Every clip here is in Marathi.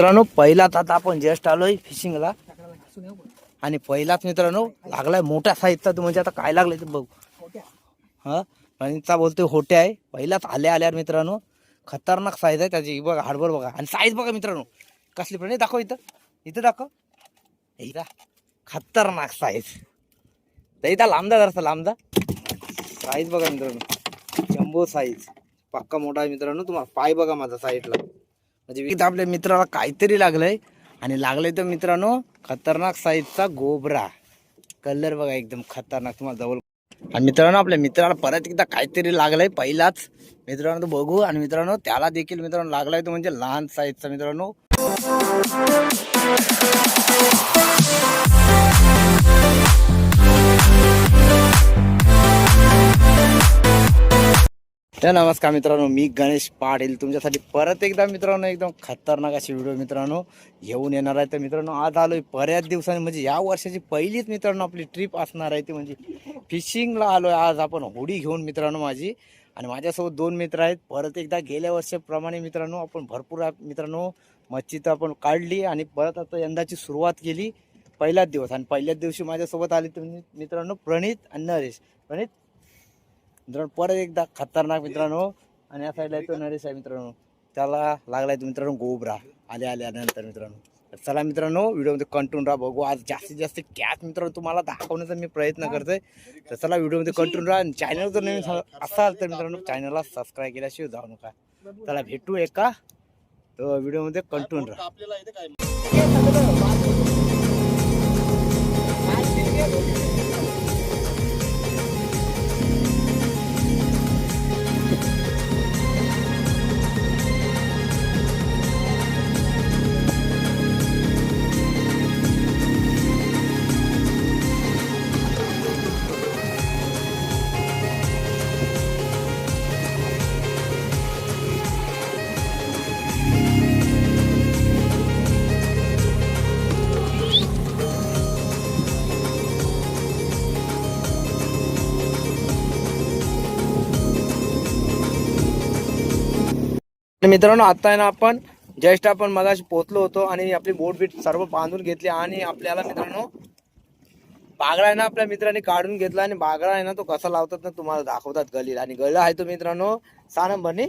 मित्रांनो पहिलाच आता आपण जस्ट आलोय फिशिंगला आणि पहिलाच मित्रांनो लागलाय मोठ्या साईजचा. तो म्हणजे आता काय लागलाय ते बघ. हा? प्रणितचा बोलतोय होटे आहे. पहिलाच आल्या आल्यावर मित्रांनो. खतरनाक साईज आहे त्याची. बघा हार्डवर बघा. आणि साईज बघा मित्रांनो. कसली प्रणित दाखव इथं. इथं दाखव. इथं. खतरनाक साईज तर इथं लांबदा जरासा लांबदा. साईज बघा मित्रांनो. जम्बो साईज पक्का मोठा आहे मित्रांनो. तुम्हाला पाय बघा माझा साईडला म्हणजे इथं आपल्या मित्राला काहीतरी लागलंय. आणि लागलंय तर मित्रांनो खतरनाक साईजचा गोबरा. कलर बघा एकदम खतरनाक तुम्हाला जवळ. आणि मित्रांनो आपल्या मित्राला परत एकदा काहीतरी लागलंय पहिलाच. मित्रांनो तो बघू. आणि मित्रांनो त्याला देखील मित्रांनो लागलाय तो म्हणजे लहान साईजचा मित्रांनो. तर नमस्कार मित्रांनो मी गणेश पाटील. तुमच्यासाठी परत एकदा मित्रांनो एकदम खतरनाक अशी व्हिडिओ मित्रांनो घेऊन येणार आहे. तर मित्रांनो आज आलो आहे बऱ्याच दिवसांनी म्हणजे या वर्षाची पहिलीच मित्रांनो आपली ट्रिप असणार आहे ती म्हणजे फिशिंगला आलोय. आज आपण होडी घेऊन मित्रांनो माझी. आणि माझ्यासोबत दोन मित्र आहेत. परत एकदा गेल्या वर्षाप्रमाणे मित्रांनो आपण भरपूर मित्रांनो मच्छी तर आपण काढली आणि परत आता यंदाची सुरुवात केली पहिलाच दिवस. आणि पहिल्याच दिवशी माझ्यासोबत आले तुम्ही मित्रांनो प्रणित आणि नरेश. प्रणित मित्रांनो परत एकदा खतरनाक मित्रांनो. आणि या साईडला येतो नरेश आहे मित्रांनो. त्याला लागलाय तो मित्रांनो गोबरा. आले आले आल्यानंतर मित्रांनो. तर चला मित्रांनो व्हिडिओमध्ये कंटिन्यू राहा बघू. आज जास्तीत जास्त कॅच मित्रांनो तुम्हाला दाखवण्याचा मी प्रयत्न करतोय. तर चला व्हिडिओमध्ये कंटिन्यू राहा. आणि चॅनल जर नवीन असाल तर मित्रांनो चॅनलला सबस्क्राईब केल्याशिवाय जाऊ नका. चला भेटू एका. तर व्हिडिओमध्ये कंटिन्यू राहा. मित्रांनो आता आहे ना आपण जस्ट आपण मगाशी पोहोचलो होतो आणि आपली बोट बीट सर्व बांधून घेतली आणि आपल्याला मित्रांनो बागडा आहे ना आपल्या मित्राने काढून घेतला आणि बागडा आहे ना तो कसा लावतात ना तुम्हाला दाखवतात गलीला. आणि गळ आहे तो मित्रांनो सहा नंबरने?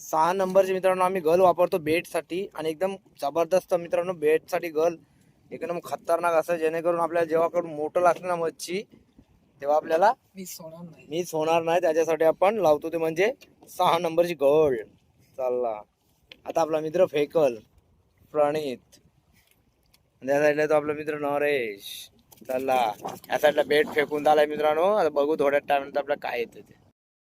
सहा नंबरचे मित्रांनो आम्ही गल वापरतो बेटसाठी आणि एकदम जबरदस्त मित्रांनो बेटसाठी गल एकदम खतरनाक असं जेणेकरून आपल्याला जेव्हा कडून मोठं लागतं ना मच्छी तेव्हा आपल्याला मी सोडणार नाही. मीच होणार नाही त्याच्यासाठी आपण लावतो ते म्हणजे सहा नंबरची गोल्ड चालला. आता आपला मित्र फेकल. प्रणित. या त्या साईडला तो आपला मित्र नरेश. चालला. या साईडला बेट फेकून झालाय मित्रांनो. आता बघू थोड्या टाइम आपल्याला काय येतं ते.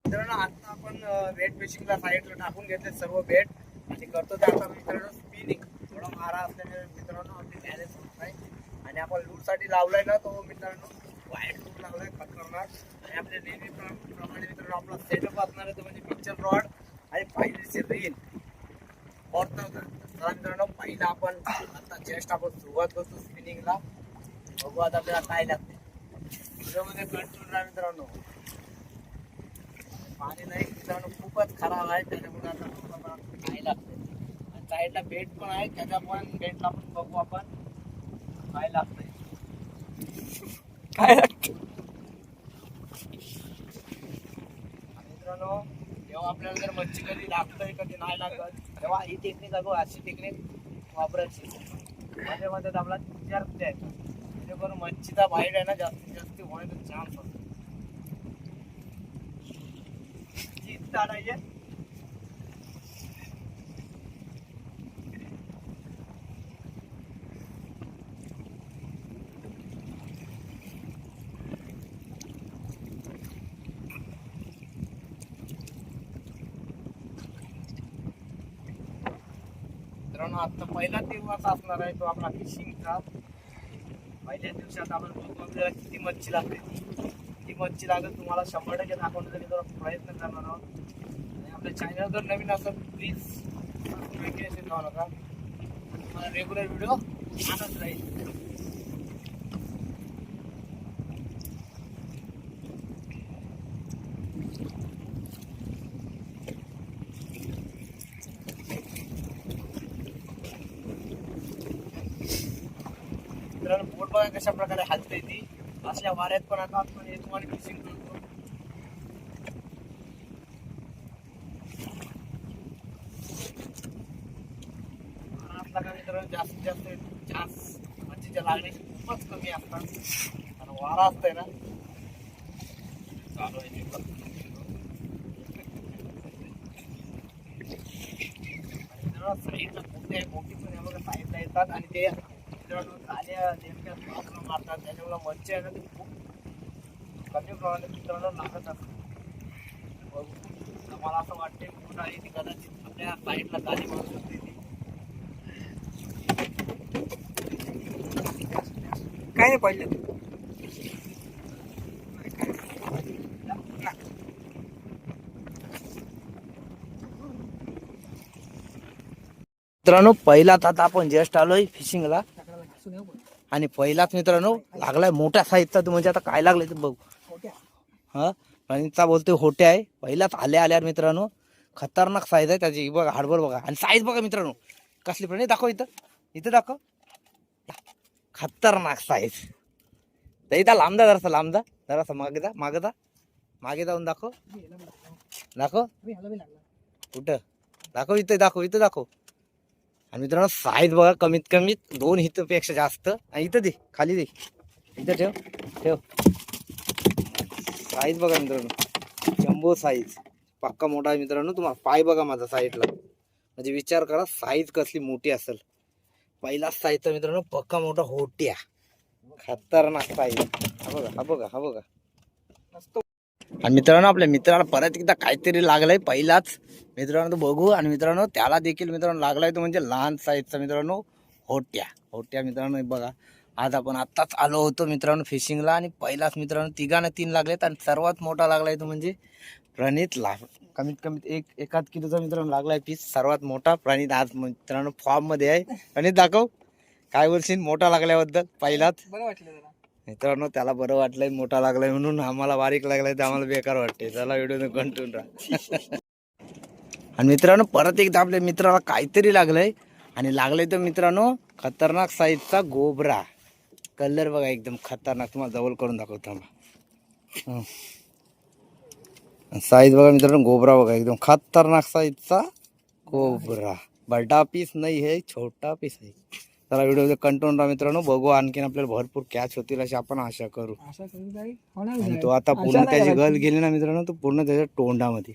मित्रांनो आता आपण बेट फिशिंगला साईडला टाकून घेतले सर्व बेट आणि करतो ते आता मित्रांनो स्पिनिंग थोडा मारा असल्याने मित्रांनो आपली बॅलेन्स होत नाही. आणि आपण लूटसाठी लावलाय ना तो मित्रांनो वाईट लूट लावलाय खतरनाक. आणि आपल्या नेहमी प्रमाणे मित्रांनो आपला सेटअप असणार आहे तो म्हणजे पिक्चर रॉड पाहिजेचे रील चला मित्रांनो पहिला आपण आता जस्ट आपण सुरुवात करतो स्पिनिंगला बघू आता आपल्याला काय लागते. व्हिडिओमध्ये कंट्रोल राहा मित्रांनो. पाणी नाही मित्रांनो खूपच खराब आहे. त्याच्यामुळे आता काय लागते. आणि साईडला बेट पण आहे त्याच्या पण बेटला पण बघू आपण काय लागतंय. काय लागतं मित्रांनो आपल्याला जर मच्छी कधी लागतंय कधी नाही लागत तेव्हा ही टेक्निक अगो अशी टेक्निक वापरायची. मध्ये मध्ये आपला चार द्यायचा जेणेकरून मच्छीचा बाईट आहे ना जास्तीत जास्त होण्याचा चान्स होतो. चीज काढायचे मित्रांनो आता पहिला दिवस असणार आहे तो आपला फिशिंगचा पहिल्या दिवसात आपण बघू आपल्याला किती मच्छी लागते किती मच्छी लागेल तुम्हाला शंभर टक्के दाखवण्याचा मी जरा प्रयत्न करणार आहोत. आणि आपल्या चॅनल जर नवीन असेल प्लीज सबस्क्राईब केल्याशिवाय नका तुम्हाला रेग्युलर व्हिडिओ आणत राहील. मित्रांनो बोट बघा कशा प्रकारे हालते ती. असल्या वाऱ्यात पण आता आपण येतो आणि फिशिंग करतो मित्रांनो जास्तीत जास्त जास्त मच्छीच्या म्हणजे लागण्याची खूपच कमी असतात. आणि वारा असतंय ना. चालू आहे मित्रांनो, साईडला मोठी मोठी पण बघा साईडला येतात आणि ते नेमक्या बाजूला मारतात त्याच्यामुळे मच्छी आहे ना ती खूप कमी प्रमाणात मित्रांनो लागत असते बघू. तर मला असं वाटते कुठं आहे ती कदाचित आपल्या साईडला गाडी मारू शकते ती. काय नाही पडलं. मित्रांनो पहिलाच आता आपण जस्ट आलोय फिशिंगला आणि पहिलाच मित्रांनो लागलाय मोठ्या साईजचा तू म्हणजे आता काय लागलाय ते बघू. हा? प्रणितचा बोलतोय होटे आहे. पहिलाच आल्या आल्यावर मित्रांनो. खतरनाक साईज आहे त्याची. बघा हार्डवर बघा. आणि साईज बघा मित्रांनो. कसली प्रणित दाखव इथं. इथं दाखव. खतरनाक साईज तर इथं लांबदा जरासा लांबदा. जरासा मागे जा मागे जा. मागे जाऊन दाखव. दाखव. कुठं? दाखव इथं दाखव इथं दाखव. आणि मित्रांनो साईज बघा कमीत कमी दोन हितपेक्षा जास्त. आणि इथं दे खाली दे. इथं ठेव ठेव. साईज बघा मित्रांनो. जम्बो साईज पक्का मोठा आहे मित्रांनो. तुम्हाला पाय बघा माझा साईडला म्हणजे विचार करा साईज कसली मोठी असेल. पहिलाच साईजचा मित्रांनो पक्का मोठा होट्या. खतरनाक साईज हा बघा हा बघा हा बघा. आणि मित्रांनो आपल्या मित्राला परत एकदा काहीतरी लागलंय पहिलाच. मित्रांनो तो बघू. आणि मित्रांनो त्याला देखील मित्रांनो लागलाय तो म्हणजे लहान साईजचा मित्रांनो होट्या. होट्या मित्रांनो बघा. आज आपण आत्ताच आलो होतो मित्रांनो फिशिंगला आणि पहिलाच मित्रांनो तिघांना तीन लागलेत आणि सर्वात मोठा लागलाय तो म्हणजे प्रणित लाग कमीत कमीत एक एकाच किलोचा मित्रांनो लागलाय पीस सर्वात मोठा प्रणित आज मित्रांनो फॉर्ममध्ये आहे. प्रणित दाखव. काय बोलशील? मोठा लागल्याबद्दल पहिलाच. बरं वाटलं मित्रांनो त्याला बरं वाटलंय मोठा लागलाय म्हणून आम्हाला बारीक लागलाय तर आम्हाला बेकार वाटते चला व्हिडिओ कंटून राहा. आणि मित्रांनो परत एकदा आपल्या मित्राला काहीतरी लागलंय. आणि लागलंय तर मित्रांनो खतरनाक साईजचा गोबरा. कलर बघा एकदम खतरनाक. तुम्हाला जवळ करून दाखवतो आम्हाला साईज बघा मित्रांनो गोबरा बघा एकदम खतरनाक साईजचा गोबरा. बडा पीस नाही है छोटा पीस आहे. चला व्हिडिओ कंटिन्यू राहा मित्रांनो. बघू आणखीन आपल्याला भरपूर कॅच होतील अशी आपण आशा करू. काही होणार आणि नाही. तो आता पूर्ण नाही त्याची. गल गेली ना मित्रांनो तो पूर्ण त्याच्या तोंडामध्ये.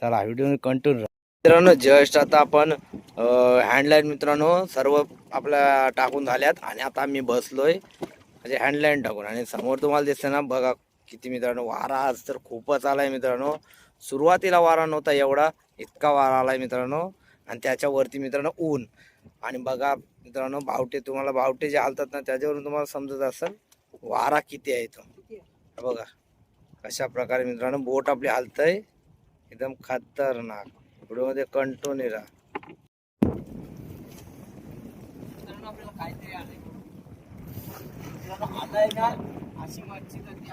चला व्हिडिओ कंटिन्यू मित्रांनो जस्ट आता आपण हँडलाईन मित्रांनो सर्व आपल्या टाकून झाल्यात. आणि आता आम्ही बसलोय. म्हणजे हँडलाईन टाकून. आणि समोर तुम्हाला दिसतंय ना बघा किती मित्रांनो वारा आज तर खूपच आलाय मित्रांनो. सुरुवातीला वारा नव्हता एवढा इतका वारा आलाय मित्रांनो. आणि त्याच्यावरती मित्रांनो ऊन. आणि बघा मित्रांनो बावटे तुम्हाला बावटे जे हालतात ना त्याच्यावरून तुम्हाला समजत असेल वारा किती आहे तो. बघा अशा प्रकारे मित्रांनो बोट आपली हालतंय एकदम खतरनाक. व्हिडिओमध्ये कंटिन्यू राहा मित्रांनो आपल्याला अशी मच्छी तर ती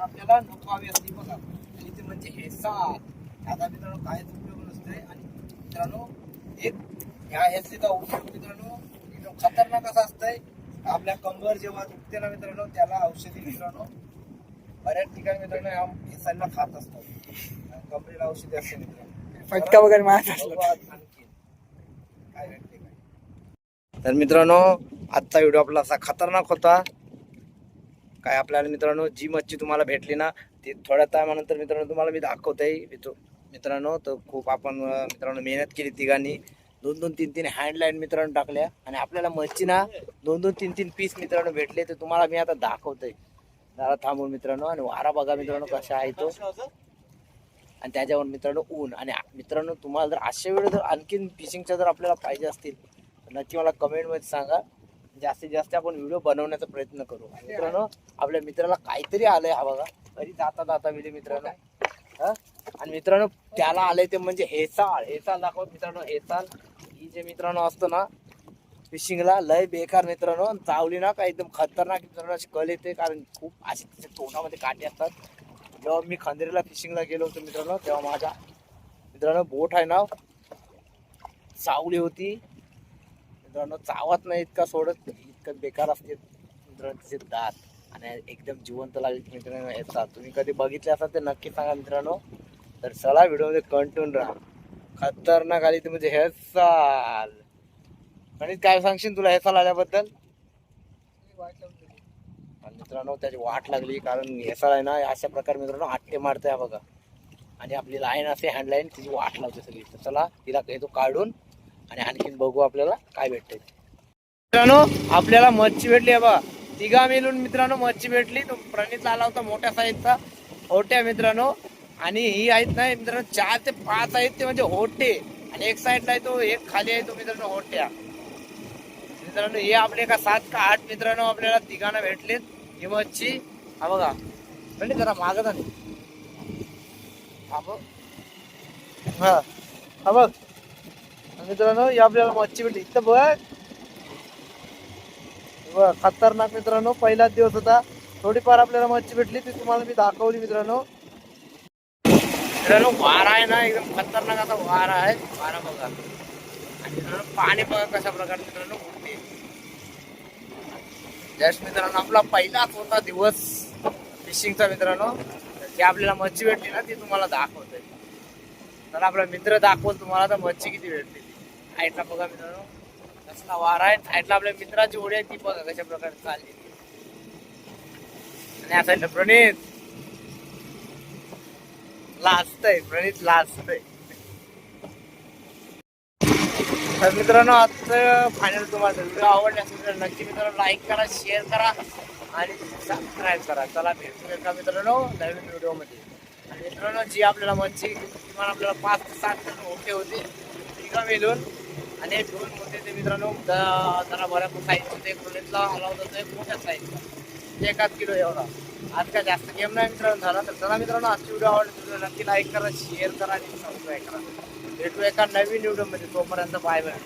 नको हवी असते बघा. आणि ते म्हणजे हेसा आता मित्रांनो काहीच उपयोग नसतोय. आणि मित्रांनो एक ह्या हेसीचा उपयोग मित्रांनो खतरनाक असा असतंय आपल्या कंबर जेव्हा दुखते ना मित्रांनो त्याला औषधी मित्रांनो बऱ्याच ठिकाणी मित्रांनो ह्या हेसांना खात असतात आणि कमरेला औषधी असते मित्रांनो. फटका वगैरे. काय. तर मित्रांनो आजचा व्हिडिओ आपला असा खतरनाक होता. काय आपल्याला मित्रांनो जी मच्छी तुम्हाला भेटली ना ती थोड्या टायमानंतर मित्रांनो तुम्हाला मी दाखवते मित्र- मित्रांनो तर खूप आपण मित्रांनो मेहनत केली तिघांनी. दोन दोन तीन तीन हँडलाईन मित्रांनो टाकल्या. आणि आपल्याला मच्छी ना दोन दोन तीन तीन पीस मित्रांनो भेटले. तर तुम्हाला मी आता दाखवतोय. जरा थांबून मित्रांनो. आणि वारा बघा मित्रांनो कसा आहे तो. आणि त्याच्यावर मित्रांनो ऊन. आणि मित्रांनो तुम्हाला जर अशा वेळी जर आणखीन फिशिंगच्या जर आपल्याला पाहिजे असतील तर नक्की मला कमेंटमध्ये सांगा. जास्तीत जास्त आपण व्हिडिओ बनवण्याचा प्रयत्न करू. मित्रांनो आपल्या मित्राला काहीतरी आलंय हा बघा. तरी जाता जाता मिले मित्रांनो. हा? आणि मित्रांनो त्याला आलंय ते म्हणजे हेसाळ. हेसाळ दाखव मित्रांनो हेसाळ. ही जे मित्रांनो असतो ना फिशिंगला लय बेकार मित्रांनो. चावली ना का एकदम खतरनाक मित्रांनो अशी कल येते कारण खूप अशी तिचे तोंडामध्ये काटे असतात. जेव्हा मी खंदेरीला फिशिंगला गेलो होतो मित्रांनो तेव्हा माझ्या मित्रांनो बोट आहे ना चावली होती. मित्रांनो चावत नाही इतका सोडत इतकं बेकार असते मित्रांनो तिचे दात. आणि एकदम जिवंत लागले मित्रांनो येतात तुम्ही कधी बघितले असाल तर नक्की सांगा मित्रांनो. तर चला व्हिडिओमध्ये कंटिन्यू राहा. खतरनाक आली ती म्हणजे हे साल आणि काय सांगशील तुला हे साल आल्याबद्दल? मित्रांनो त्याची वाट लागली कारण हेसाळ आहे ना अशा प्रकारे मित्रांनो आट्टे मारते हा बघा. आणि आपली लाईन असे हँडलाईन तिची वाट लावते सगळी. तर चला तिला घेतो काढून आणि आणखीन बघू आपल्याला काय भेटते मित्रांनो आपल्याला मच्छी भेटली आहे बघा. तिघा मिळून मित्रांनो मच्छी भेटली. तो प्रणित आला होता मोठ्या साईजचा होट्या मित्रांनो आणि ही आहेत ना मित्रांनो चार ते पाच आहेत ते म्हणजे होटे आणि एक साईडला आहे तो एक खाली आहे तो मित्रांनो होट्या मित्रांनो हे आपले का सात का आठ मित्रांनो आपल्याला तिघांना भेटलेत. ही मच्छी. हा बघा. म्हणजे जरा मागत आणि हा बघ. हा. बघ. मित्रांनो ही आपल्याला मच्छी भेटली. इथं बघ. बघ, खतरनाक मित्रांनो पहिलाच दिवस होता. थोडीफार आपल्याला मच्छी भेटली ती तुम्हाला मी दाखवली मित्रांनो. मित्रांनो वारा आहे ना एकदम खतरनाक असा वारा आहे. वारा बघा. आणि मित्रांनो पाणी बघा कशा प्रकारे मित्रांनो उठते जस्ट मित्रांनो आपला पहिलाच होता दिवस फिशिंगचा मित्रांनो. जी आपल्याला मच्छी भेटली ना ती तुम्हाला दाखवते तर आपला मित्र दाखवत तुम्हाला तर मच्छी किती भेटली साईडला बघा मित्रांनो. कसला वारा आहे. हाईटला आपल्या मित्राची ओढी आहे ती बघा कशा प्रकारे चालली. आणि आता प्रणित. लाजतय प्रणित लाजतय तर मित्रांनो आजचं फायनल तुम्हाला व्हिडिओ आवडला असेल तर नक्की मित्रांनो लाईक करा शेअर करा आणि सबस्क्राईब करा. चला भेटू एका मित्रांनो नवीन व्हिडिओमध्ये आणि मित्रांनो जी आपल्याला मच्छी किमान आपल्याला पाच ते सात जण ओके होते तिघं मिळून. आणि एक दोन ते मित्रांनो जरा बऱ्याच साईज होते एक हलवत आला मोठ्या साईजचा एकाच किलो एवढा. आज काय जास्त गेम नाही मित्रांनो झाला तर चला मित्रांनो आजची व्हिडिओ आवडली व्हिडिओ नक्की लाईक करा शेअर करा आणि सबस्क्राईब करा. भेटू एका नवीन व्हिडिओमध्ये तोपर्यंत बाय बाय